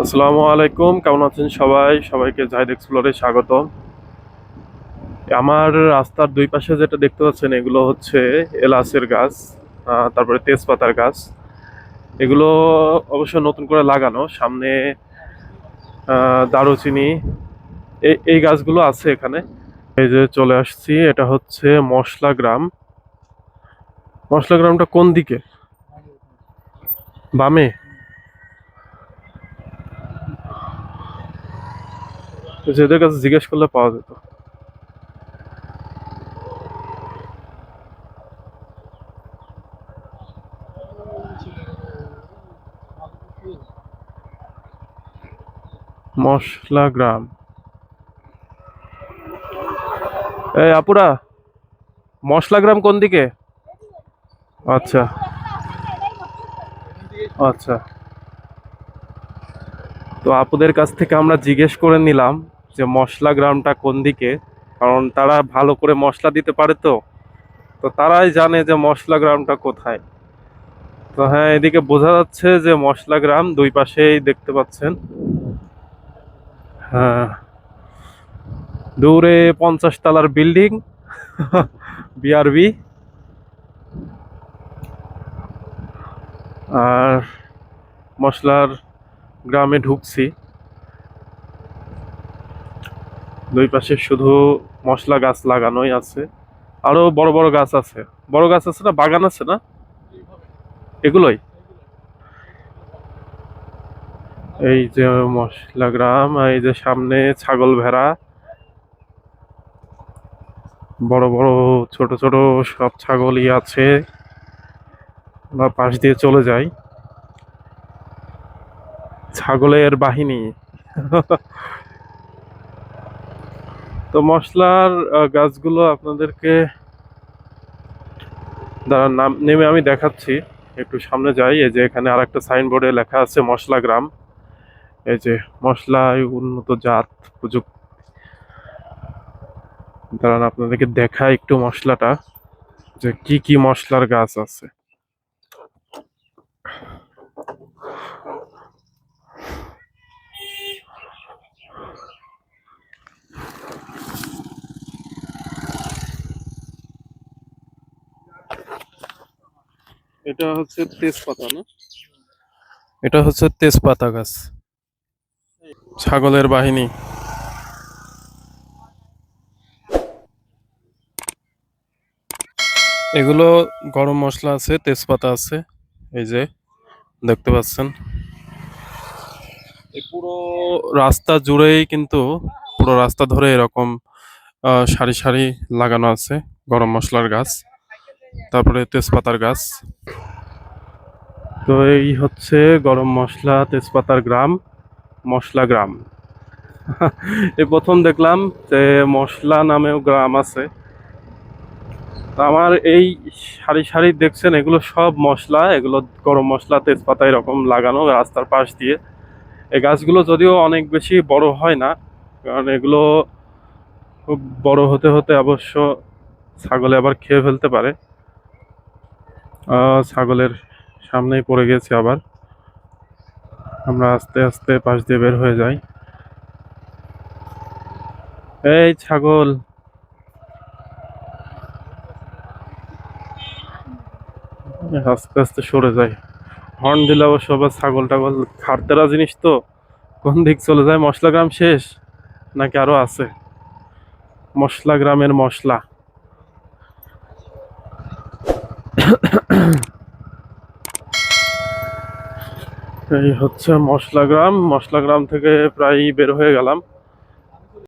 আসসালামু আলাইকুম, কেমন আছেন সবাই? সবাইকে জাহিদ এক্সপ্লোরে স্বাগত আমার রাস্তার দুই পাশে যেটা দেখতে পাচ্ছেন, এগুলো হচ্ছে এলাচের গাছ তারপরে তেজপাতার গাছ। এগুলো অবশ্য নতুন করে লাগানো, সামনে দারুচিনি। এই এই গাছগুলো আছে এখানে। এই যে চলে আসছি, এটা হচ্ছে মশলা গ্রাম। মশলা গ্রামটা কোন দিকে? বামে? যেদের কাছে জিজ্ঞেস করলে পাওয়া যেত। মশলা গ্রাম। এই আপুরা, মশলা গ্রাম কোন দিকে? আচ্ছা। আচ্ছা। তো আপুদের কাছ থেকে আমরা জিজ্ঞেস করে নিলাম। যে মশলা গ্রামটা কোন দিকে? কারণ তারা ভালো করে মশলা দিতে পারে তো। তো তারাই জানে যে মশলা গ্রামটা কোথায়। তো হ্যাঁ এদিকে বোঝা যাচ্ছে যে মশলা গ্রাম দুই পাশেই দেখতে পাচ্ছেন। হ্যাঁ। দূরে পঞ্চাশ তলার বিল্ডিং বিআরবি আর মশলার গ্রামে ঢুকছি। দুই পাশে শুধু মশলা গাছ লাগানোই আছে। আরও বড় বড় গাছ আছে। বড় গাছ আছে না, বাগান আছে না? এগুলোই? এই যে মশলা গ্রাম, এই যে সামনে ছাগল ভেড়া। বড় বড়, ছোট ছোট সব ছাগলই আছে। বা পাশ দিয়ে চলে যায় ছাগলের বাহিনী। তো মশলার গাছগুলো আপনাদেরকে দাঁড়ান, নাম নেমে আমি দেখাচ্ছি। একটু সামনে যাই, এই যে এখানে আর একটা সাইনবোর্ডে লেখা আছে মশলা গ্রাম। এই যে মশলায় উন্নত জাত প্রযুক্তি। দাঁড়ান, আপনাদেরকে দেখা একটু মশলাটা, যে কি কি মশলার গাছ আছে। এটা হচ্ছে তেজপাতা না? এটা হচ্ছে তেজপাতা গাছ। ছাগলের বাহিনী। এগুলো গরম মশলা আছে, তেজপাতা আছে, এই যে দেখতে পাচ্ছেন। পুরো রাস্তা জুড়েই কিন্তু পুরো রাস্তা ধরে এরকম সারি সারি লাগানো আছে গরম মশলার গাছ। তারপরে তেজপাতার গাছ। তো এই হচ্ছে গরম মশলা তেজপাতার গ্রাম, মশলা গ্রাম। এই প্রথম দেখলাম যে মশলা নামেও গ্রাম আছে। আমার এই সারি সারি দেখছেন, এগুলো সব মশলা, এগুলো গরম মশলা, তেজপাতা এরকম লাগানো রাস্তার পাশ দিয়ে। এই গাছগুলো যদিও অনেক বেশি বড় হয় না, কারণ এগুলো খুব বড় হতে হতে অবশ্য ছাগলে আবার খেয়ে ফেলতে পারে। ছাগলের সামনেই পড়ে গেছে আবার। আমরা আস্তে আস্তে পাশ দিয়ে বের হয়ে যাই। এই ছাগল! আস্তে আস্তে সরে যায় হর্ন দিলে অবশ্য আবার ছাগল টাগল খারতেরা জিনিস তো। কোন দিক চলে যায়? মশলা গ্রাম শেষ? নাকি আরও আছে? মশলা গ্রামের মশলা। এই হচ্ছে মশলা গ্রাম মশলা গ্রাম থেকে প্রায় বের হয়ে গেলাম।